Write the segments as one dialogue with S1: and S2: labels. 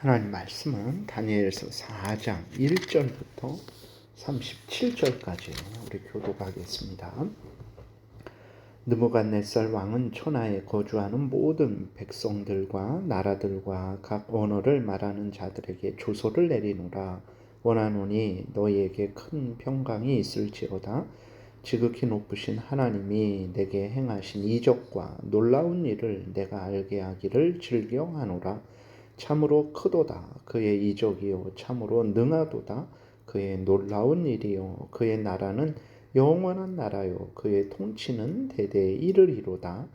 S1: 하나님 말씀은 다니엘서 4장 1절부터 37절까지 우리 교독하겠습니다. 느부갓네살 왕은 천하에 거주하는 모든 백성들과 나라들과 각 언어를 말하는 자들에게 조소를 내리노라. 원하노니 너희에게 큰 평강이 있을지어다. 지극히 높으신 하나님이 내게 행하신 이적과 놀라운 일을 내가 알게 하기를 즐겨하노라 참으로 크도다. 그의 이적이요 참으로 능하도다. 그의 놀라운 일이요 그의 나라는 영원한 나라요. 그의 통치는 대대에 이르리로다.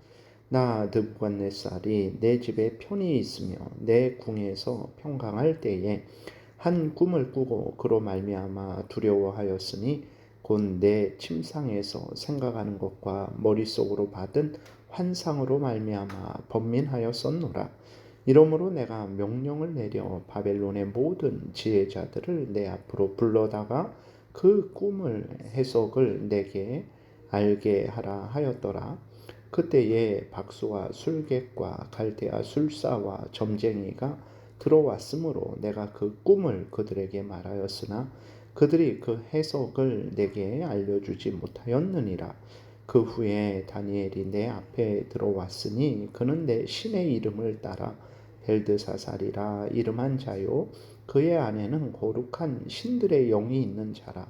S1: 나 느부갓네살이 내 집에 편히 있으며 내 궁에서 평강할 때에 한 꿈을 꾸고 그로 말미암아 두려워하였으니 곧 내 침상에서 생각하는 것과 머릿속으로 받은 환상으로 말미암아 번민하였었노라 이러므로 내가 명령을 내려 바벨론의 모든 지혜자들을 내 앞으로 불러다가 그 꿈을 해석을 내게 알게 하라 하였더라. 그때에 박수와 술객과 갈대아 술사와 점쟁이가 들어왔으므로 내가 그 꿈을 그들에게 말하였으나 그들이 그 해석을 내게 알려주지 못하였느니라. 그 후에 다니엘이 내 앞에 들어왔으니 그는 내 신의 이름을 따라 벨드사살이라 이름한 자요. 그의 안에는 거룩한 신들의 영이 있는 자라.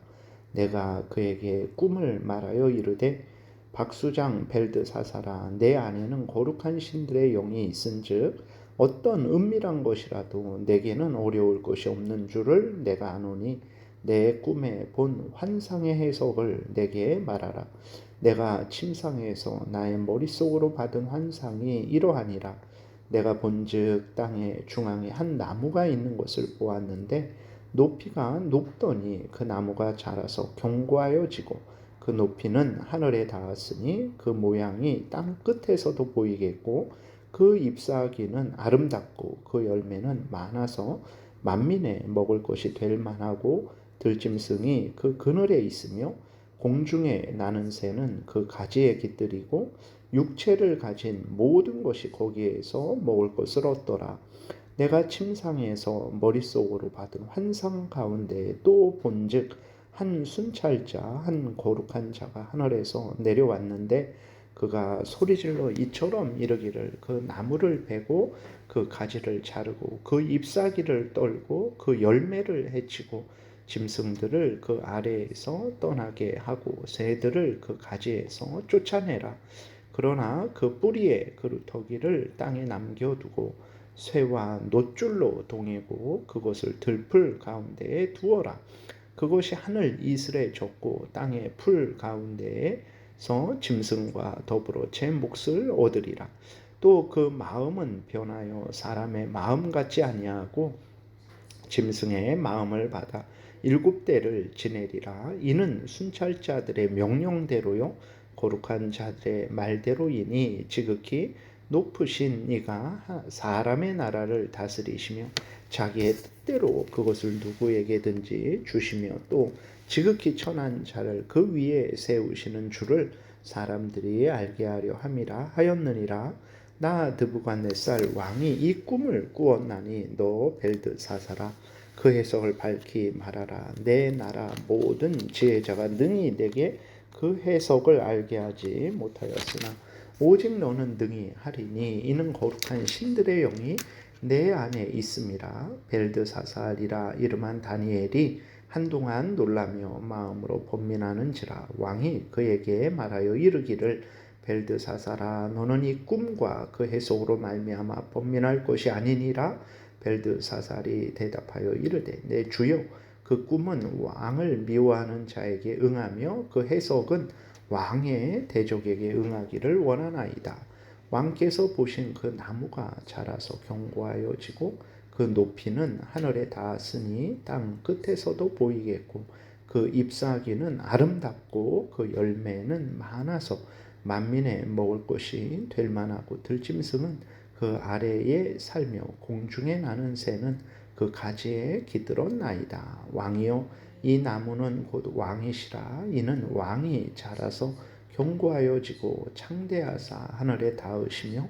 S1: 내가 그에게 꿈을 말하여 이르되 박수장 벨드사살아 내 안에는 거룩한 신들의 영이 있은즉 어떤 은밀한 것이라도 내게는 어려울 것이 없는 줄을 내가 아노니 내 꿈에 본 환상의 해석을 내게 말하라. 내가 침상에서 나의 머릿속으로 받은 환상이 이러하니라 내가 본즉 땅의 중앙에 한 나무가 있는 것을 보았는데 높이가 높더니 그 나무가 자라서 견고하여지고 그 높이는 하늘에 닿았으니 그 모양이 땅 끝에서도 보이겠고 그 잎사귀는 아름답고 그 열매는 많아서 만민에 먹을 것이 될 만하고 들짐승이 그 그늘에 있으며 공중에 나는 새는 그 가지에 깃들이고 육체를 가진 모든 것이 거기에서 먹을 것을 얻더라. 내가 침상에서 머릿속으로 받은 환상 가운데 또 본즉 한 순찰자 한 거룩한 자가 하늘에서 내려왔는데 그가 소리질러 이처럼 이르기를 그 나무를 베고 그 가지를 자르고 그 잎사귀를 떨고 그 열매를 해치고 짐승들을 그 아래에서 떠나게 하고 새들을 그 가지에서 쫓아내라. 그러나 그 뿌리에 그루터기를 땅에 남겨두고 쇠와 노줄로 동이고 그것을 들풀 가운데에 두어라. 그것이 하늘 이슬에 젖고 땅의 풀 가운데에서 짐승과 더불어 제 몫을 얻으리라. 또 그 마음은 변하여 사람의 마음 같지 아니하고 짐승의 마음을 받아 일곱 대를 지내리라. 이는 순찰자들의 명령대로요. 거룩한 자들의 말대로이니 지극히 높으신 이가 사람의 나라를 다스리시며 자기의 뜻대로 그것을 누구에게든지 주시며 또 지극히 천한 자를 그 위에 세우시는 줄을 사람들이 알게 하려 함이라 하였느니라. 나 드부갓네살 왕이 이 꿈을 꾸었나니 너 벨드사사라. 그 해석을 밝히 말하라. 내 나라 모든 지혜자가 능히 내게 그 해석을 알게 하지 못하였으나 오직 너는 능히 하리니 이는 거룩한 신들의 영이 내 안에 있음이라 벨드사살이라 이름한 다니엘이 한동안 놀라며 마음으로 번민하는지라 왕이 그에게 말하여 이르기를 벨드사살아 너는 이 꿈과 그 해석으로 말미암아 번민할 것이 아니니라. 벨드사살이 대답하여 이르되 내 주여 그 꿈은 왕을 미워하는 자에게 응하며 그 해석은 왕의 대적에게 응하기를 원하나이다. 왕께서 보신 그 나무가 자라서 견고하여지고 그 높이는 하늘에 닿았으니 땅 끝에서도 보이겠고 그 잎사귀는 아름답고 그 열매는 많아서 만민에 먹을 것이 될 만하고 들짐승은 그 아래에 살며 공중에 나는 새는 그 가지에 기들었나이다. 왕이여 이 나무는 곧 왕이시라 이는 왕이 자라서 견고하여지고 창대하사 하늘에 닿으시며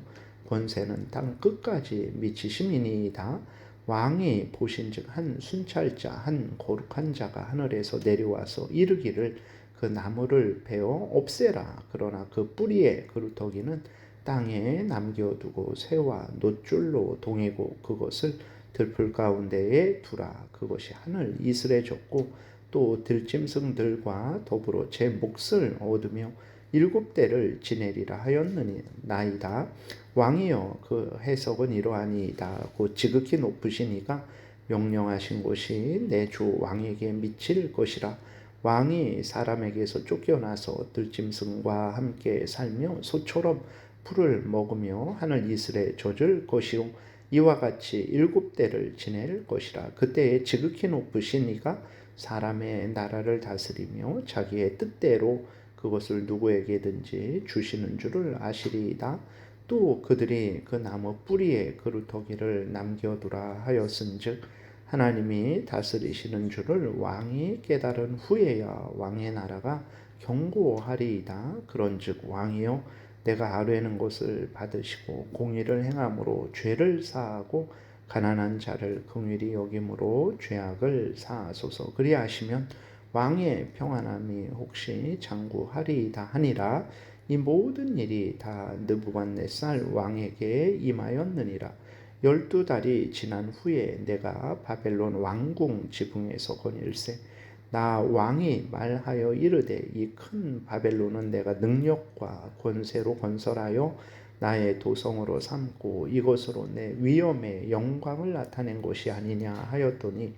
S1: 권세는 땅 끝까지 미치심이니이다. 왕이 보신즉 한 순찰자 한 거룩한 자가 하늘에서 내려와서 이르기를 그 나무를 베어 없애라 그러나 그 뿌리의 그루터기는 땅에 남겨두고 새와 노줄로 동이고 그것을 들풀 가운데에 두라. 그것이 하늘 이슬에 졌고 또 들짐승들과 더불어 제 몫을 얻으며 일곱 대를 지내리라 하였느니 나이다. 왕이여 그 해석은 이러하니이다. 곧 지극히 높으신 이가 명령하신 것이 내 주 왕에게 미칠 것이라. 왕이 사람에게서 쫓겨나서 들짐승과 함께 살며 소처럼 풀을 먹으며 하늘 이슬에 젖을 것이요 이와 같이 일곱 대를 지낼 것이라 그때에 지극히 높으신 이가 사람의 나라를 다스리며 자기의 뜻대로 그것을 누구에게든지 주시는 줄을 아시리이다. 또 그들이 그 나무 뿌리에 그루터기를 남겨두라 하였은즉 하나님이 다스리시는 줄을 왕이 깨달은 후에야 왕의 나라가 경고하리이다. 그런즉 왕이여 내가 아뢰는 것을 받으시고 공의를 행함으로 죄를 사하고 가난한 자를 긍휼히 여김으로 죄악을 사하소서. 그리하시면 왕의 평안함이 혹시 장구하리이다 하니라. 이 모든 일이 다 느부갓네살 왕에게 임하였느니라. 열두 달이 지난 후에 내가 바벨론 왕궁 지붕에서 거닐세 나 왕이 말하여 이르되 이 큰 바벨론은 내가 능력과 권세로 건설하여 나의 도성으로 삼고 이것으로 내 위엄의 영광을 나타낸 것이 아니냐 하였더니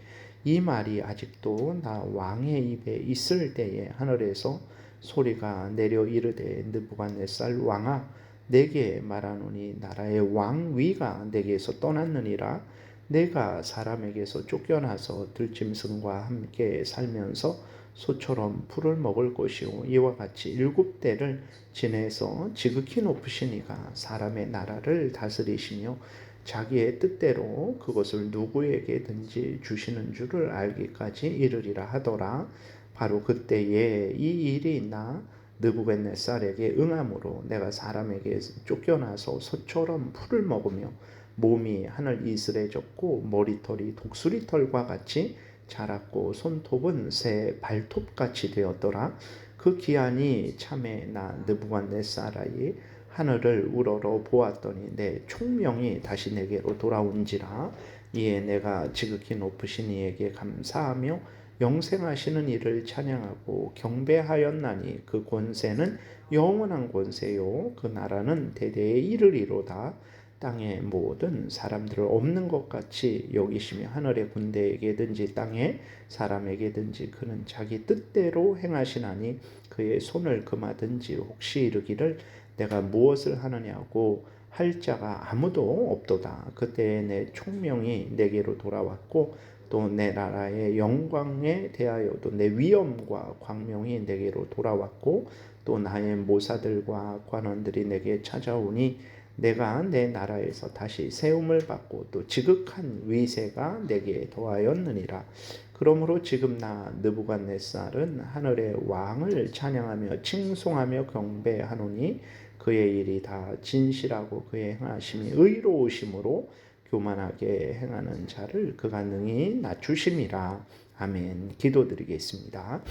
S1: 이 말이 아직도 나 왕의 입에 있을 때에 하늘에서 소리가 내려 이르되 느부갓네살 왕아 내게 말하노니 나라의 왕 위가 내게서 떠났느니라 내가 사람에게서 쫓겨나서 들짐승과 함께 살면서 소처럼 풀을 먹을 것이요 이와 같이 일곱 대를 지내서 지극히 높으신 이가 사람의 나라를 다스리시며 자기의 뜻대로 그것을 누구에게든지 주시는 줄을 알기까지 이르리라 하더라. 바로 그때에 이 일이 나? 느부갓네살에게 응함으로 내가 사람에게 쫓겨나서 소처럼 풀을 먹으며 몸이 하늘 이슬해졌고 머리털이 독수리 털과 같이 자랐고 손톱은 새 발톱같이 되었더라. 그 기한이 참에 나 느부갓네살아이 하늘을 우러러 보았더니 내 총명이 다시 내게로 돌아온지라. 이에 내가 지극히 높으신 이에게 감사하며 영생하시는 이를 찬양하고 경배하였나니 그 권세는 영원한 권세요. 그 나라는 대대에 이르리로다 땅의 모든 사람들을 없는 것 같이 여기시며 하늘의 군대에게든지 땅의 사람에게든지 그는 자기 뜻대로 행하시나니 그의 손을 금하든지 혹시 이르기를 내가 무엇을 하느냐고 할 자가 아무도 없도다. 그때 내 총명이 내게로 돌아왔고 또 내 나라의 영광에 대하여도 내 위엄과 광명이 내게로 돌아왔고 또 나의 모사들과 관원들이 내게 찾아오니 내가 내 나라에서 다시 세움을 받고 또 지극한 위세가 내게 더하였느니라. 그러므로 지금 나 느부갓네살은 하늘의 왕을 찬양하며 칭송하며 경배하노니 그의 일이 다 진실하고 그의 행하심이 의로우심으로 교만하게 행하는 자를 그가 능히 낮추심이라. 아멘. 기도드리겠습니다.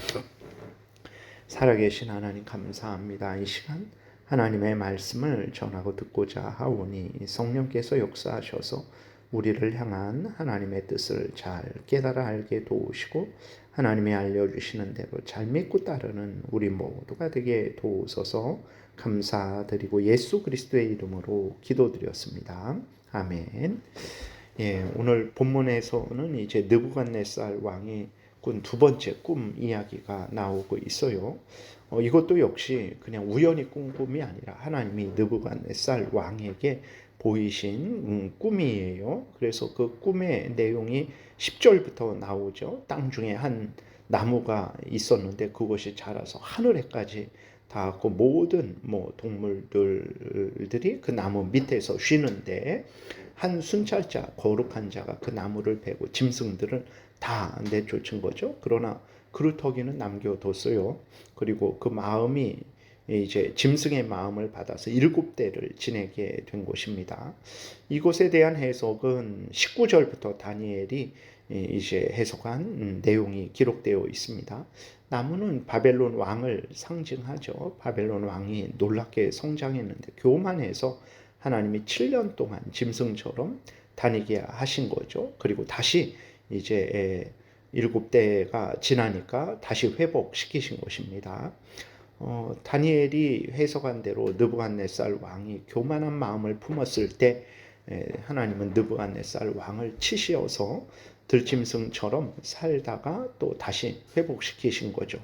S1: 살아계신 하나님 감사합니다. 이 시간 하나님의 말씀을 전하고 듣고자 하오니 성령께서 역사하셔서 우리를 향한 하나님의 뜻을 잘 깨달아 알게 도우시고 하나님이 알려주시는 대로 잘 믿고 따르는 우리 모두가 되게 도우소서 감사드리고 예수 그리스도의 이름으로 기도드렸습니다. 아멘. 예, 오늘 본문에서는 이제 느부갓네살 왕이 꾼두 번째 꿈 이야기가 나오고 있어요. 어, 이것도 역시 그냥 우연히 꾼 꿈이 아니라 하나님이 느부갓네살 왕에게 보이신 음, 꿈이에요. 그래서 그 꿈의 내용이 10절부터 나오죠. 땅 중에 한 나무가 있었는데 그것이 자라서 하늘에까지 닿았고 모든 뭐 동물들이 그 나무 밑에서 쉬는데 한 순찰자 거룩한 자가 그 나무를 베고 짐승들을 다 내쫓은 거죠. 그러나 그루터기는 남겨뒀어요. 그리고 그 마음이 이제 짐승의 마음을 받아서 일곱 대를 지내게 된 곳입니다. 이곳에 대한 해석은 19절부터 다니엘이 이제 해석한 음, 내용이 기록되어 있습니다. 나무는 바벨론 왕을 상징하죠. 바벨론 왕이 놀랍게 성장했는데 교만해서 하나님이 7년 동안 짐승처럼 다니게 하신 거죠. 그리고 다시 이제 일곱 대가 지나니까 다시 회복시키신 것입니다. 어, 다니엘이 해석한 대로 느부갓네살 왕이 교만한 마음을 품었을 때 에, 하나님은 느부갓네살 왕을 치시어서 들짐승처럼 살다가 또 다시 회복시키신 거죠.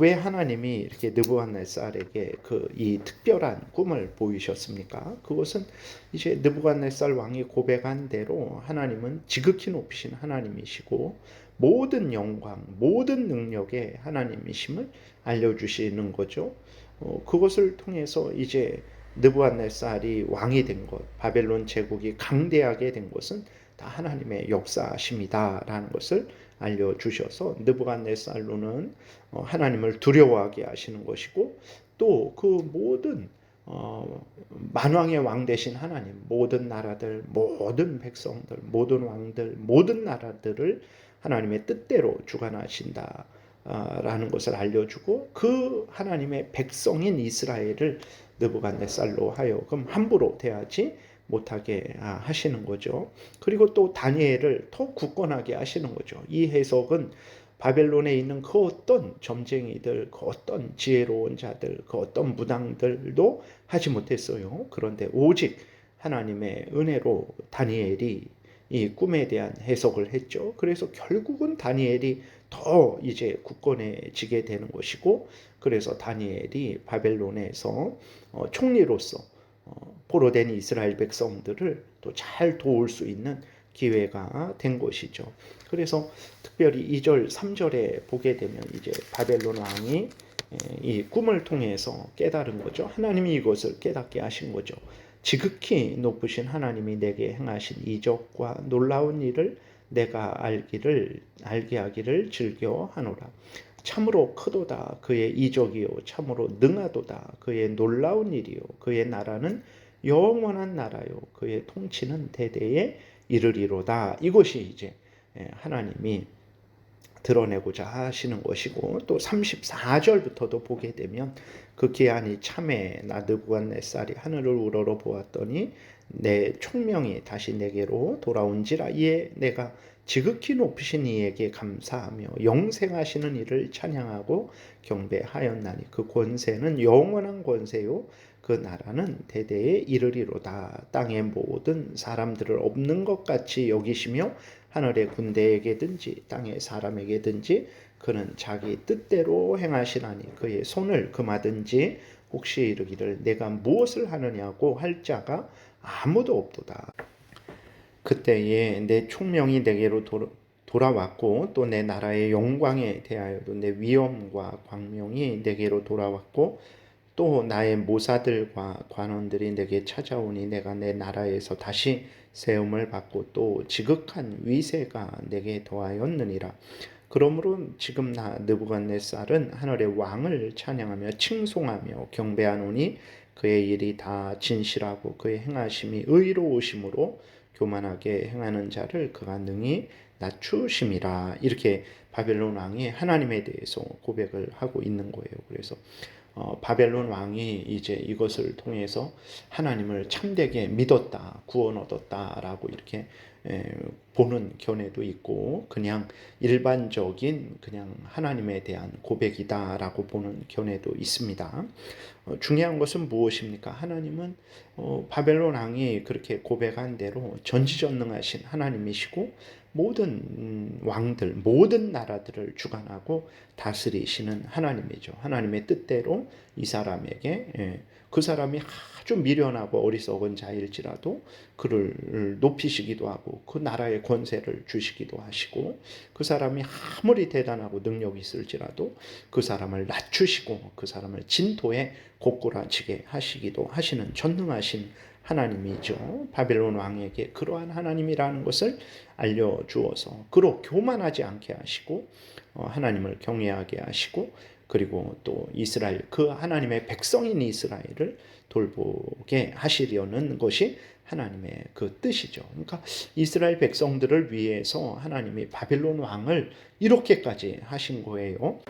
S1: 왜 하나님이 이렇게 느부갓네살에게 그 이 특별한 꿈을 보이셨습니까? 그것은 이제 느부갓네살 왕이 고백한 대로 하나님은 지극히 높으신 하나님이시고 모든 영광, 모든 능력의 하나님이심을 알려주시는 거죠. 어, 그것을 통해서 이제 느부갓네살이 왕이 된 것, 바벨론 제국이 강대하게 된 것은 다 하나님의 역사심이다라는 것을 알려주셔서 느부갓네살로는 어, 하나님을 두려워하게 하시는 것이고 또 그 모든 어, 만왕의 왕 되신 하나님, 모든 나라들, 모든 백성들, 모든 왕들, 모든 나라들을 하나님의 뜻대로 주관하신다. 라는 것을 알려주고 그 하나님의 백성인 이스라엘을 느부갓네살로 하여금 함부로 대하지 못하게 아, 하시는 거죠. 그리고 또 다니엘을 더 굳건하게 하시는 거죠. 이 해석은 바벨론에 있는 그 어떤 점쟁이들, 그 어떤 지혜로운 자들, 그 어떤 무당들도 하지 못했어요. 그런데 오직 하나님의 은혜로 다니엘이 이 꿈에 대한 해석을 했죠. 그래서 결국은 다니엘이 더 이제 굳건해지게 되는 것이고, 그래서 다니엘이 바벨론에서 어, 총리로서 어, 포로된 이스라엘 백성들을 또 잘 도울 수 있는 기회가 된 것이죠. 그래서 특별히 2절, 3절에 보게 되면 이제 바벨론 왕이 이 꿈을 통해서 깨달은 거죠. 하나님이 이것을 깨닫게 하신 거죠. 지극히 높으신 하나님이 내게 행하신 이적과 놀라운 일을 내가 알기를 알게 하기를 즐겨 하노라. 참으로 크도다. 그의 이적이요 참으로 능하도다. 그의 놀라운 일이요 그의 나라는 영원한 나라요. 그의 통치는 대대에 이르리로다. 이것이 이제 예, 하나님이 드러내고자 하시는 것이고 또 34절부터도 보게 되면 그 기한이 참에 나 느부갓네살이 하늘을 우러러 보았더니 내 총명이 다시 내게로 돌아온지라. 이에 내가 지극히 높으신 이에게 감사하며 영생하시는 이를 찬양하고 경배하였나니 그 권세는 영원한 권세요 그 나라는 대대에 이르리로다 땅의 모든 사람들을 없는 것 같이 여기시며 하늘의 군대에게든지 땅의 사람에게든지 그는 자기 뜻대로 행하시나니 그의 손을 금하든지 혹시 이르기를 내가 무엇을 하느냐고 할 자가 아무도 없도다. 그때에 내 총명이 내게로 돌아왔고 또 내 나라의 영광에 대하여도 내 위엄과 광명이 내게로 돌아왔고 또 나의 모사들과 관원들이 내게 찾아오니 내가 내 나라에서 다시 세움을 받고 또 지극한 위세가 내게 더하였느니라. 그러므로 지금 나 느부갓네살은 하늘의 왕을 찬양하며 칭송하며 경배하노니 그의 일이 다 진실하고 그의 행하심이 의로우심으로 교만하게 행하는 자를 그가 능히 낮추심이라 이렇게 바벨론 왕이 하나님에 대해서 고백을 하고 있는 거예요. 그래서 어, 바벨론 왕이 이제 이것을 통해서 하나님을 참되게 믿었다, 구원 얻었다라고 이렇게 에, 보는 견해도 있고 그냥 일반적인 그냥 하나님에 대한 고백이다라고 보는 견해도 있습니다. 어, 중요한 것은 무엇입니까? 하나님은 어, 바벨론 왕이 그렇게 고백한 대로 전지전능하신 하나님이시고 모든 음, 왕들, 모든 나라들을 주관하고 다스리시는 하나님이죠. 하나님의 뜻대로 이 사람에게 예, 그 사람이 아주 미련하고 어리석은 자일지라도 그를 높이시기도 하고 그 나라의 권세를 주시기도 하시고 그 사람이 아무리 대단하고 능력이 있을지라도 그 사람을 낮추시고 그 사람을 진토에 고꾸라지게 하시기도 하시는 전능하신 하나님이죠. 바벨론 왕에게 그러한 하나님이라는 것을 알려주어서 그로 교만하지 않게 하시고 어, 하나님을 경외하게 하시고 그리고 또 이스라엘 그 하나님의 백성인 이스라엘을 돌보게 하시려는 것이 하나님의 그 뜻이죠. 그러니까 이스라엘 백성들을 위해서 하나님이 바빌론 왕을 이렇게까지 하신 거예요.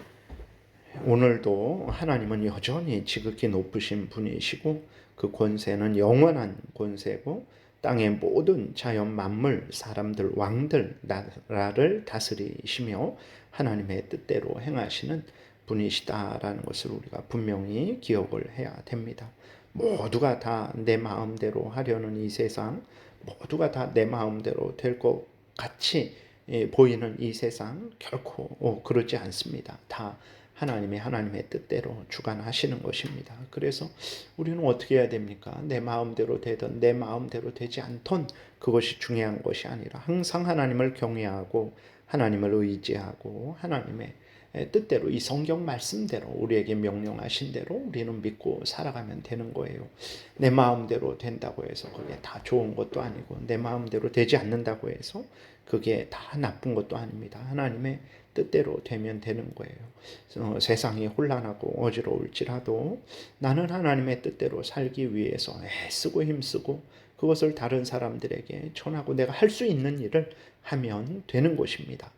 S1: 오늘도 하나님은 여전히 지극히 높으신 분이시고 그 권세는 영원한 권세고 땅의 모든 자연 만물, 사람들, 왕들, 나라를 다스리시며 하나님의 뜻대로 행하시는 분이시다라는 것을 우리가 분명히 기억을 해야 됩니다. 모두가 다 내 마음대로 하려는 이 세상, 모두가 다 내 마음대로 될 것 같이 예, 보이는 이 세상 결코 어, 그렇지 않습니다. 다 하나님의 하나님의 뜻대로 주관하시는 것입니다. 그래서 우리는 어떻게 해야 됩니까? 내 마음대로 되든 내 마음대로 되지 않던 그것이 중요한 것이 아니라 항상 하나님을 경외하고 하나님을 의지하고 하나님의 뜻대로 이 성경 말씀대로 우리에게 명령하신 대로 우리는 믿고 살아가면 되는 거예요. 내 마음대로 된다고 해서 그게 다 좋은 것도 아니고 내 마음대로 되지 않는다고 해서 그게 다 나쁜 것도 아닙니다. 하나님의 뜻대로 되면 되는 거예요. 어, 세상이 혼란하고 어지러울지라도 나는 하나님의 뜻대로 살기 위해서 애쓰고 힘쓰고 그것을 다른 사람들에게 전하고 내가 할 수 있는 일을 하면 되는 것입니다.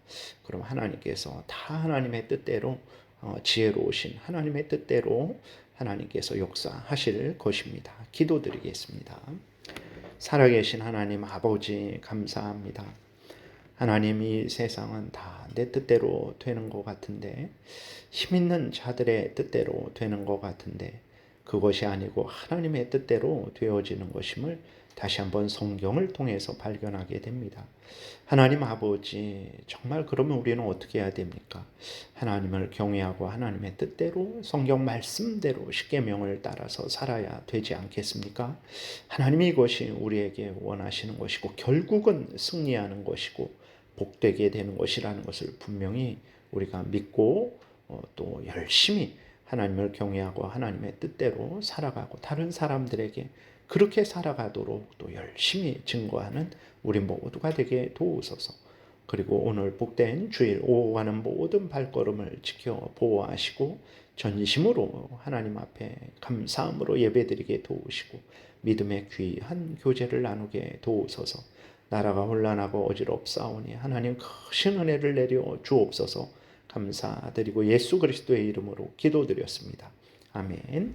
S1: 그럼 하나님께서 다 하나님의 뜻대로 어, 지혜로우신 하나님의 뜻대로 하나님께서 역사하실 것입니다. 기도드리겠습니다. 살아계신 하나님 아버지 감사합니다. 하나님 이 세상은 다 내 뜻대로 되는 것 같은데 힘 있는 자들의 뜻대로 되는 것 같은데 그것이 아니고 하나님의 뜻대로 되어지는 것임을 다시 한번 성경을 통해서 발견하게 됩니다. 하나님 아버지, 정말 그러면 우리는 어떻게 해야 됩니까? 하나님을 경외하고 하나님의 뜻대로 성경 말씀대로 십계명을 따라서 살아야 되지 않겠습니까? 하나님이 이것이 우리에게 원하시는 것이고 결국은 승리하는 것이고 복되게 되는 것이라는 것을 분명히 우리가 믿고 어, 또 열심히 하나님을 경외하고 하나님의 뜻대로 살아가고 다른 사람들에게 그렇게 살아가도록 또 열심히 증거하는 우리 모두가 되게 도우소서. 그리고 오늘 복된 주일 오가는 모든 발걸음을 지켜 보호하시고 전심으로 하나님 앞에 감사함으로 예배드리게 도우시고 믿음의 귀한 교제를 나누게 도우소서. 나라가 혼란하고 어지럽사오니 하나님 크신 은혜를 내려 주옵소서 감사드리고 예수 그리스도의 이름으로 기도드렸습니다. 아멘.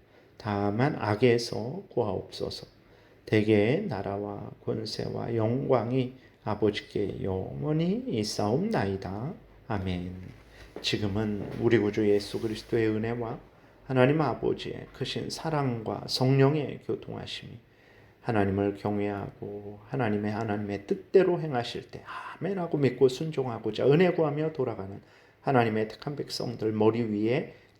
S1: 다만 악에서 구하옵소서 대개의 나라와 권세와 영광이 아버지께 영원히 있사옵나이다. 아멘. 지금은 우리 구주 예수 그리스도의 은혜와 하나님 아버지의 크신 사랑과 성령의 교통하심이 하나님을 경외하고 하나님의 하나님의 뜻대로 행하실 때 아멘하고 믿고 순종하고자 은혜 구하며 돌아가는 하나님의 택한 백성들 머리 위에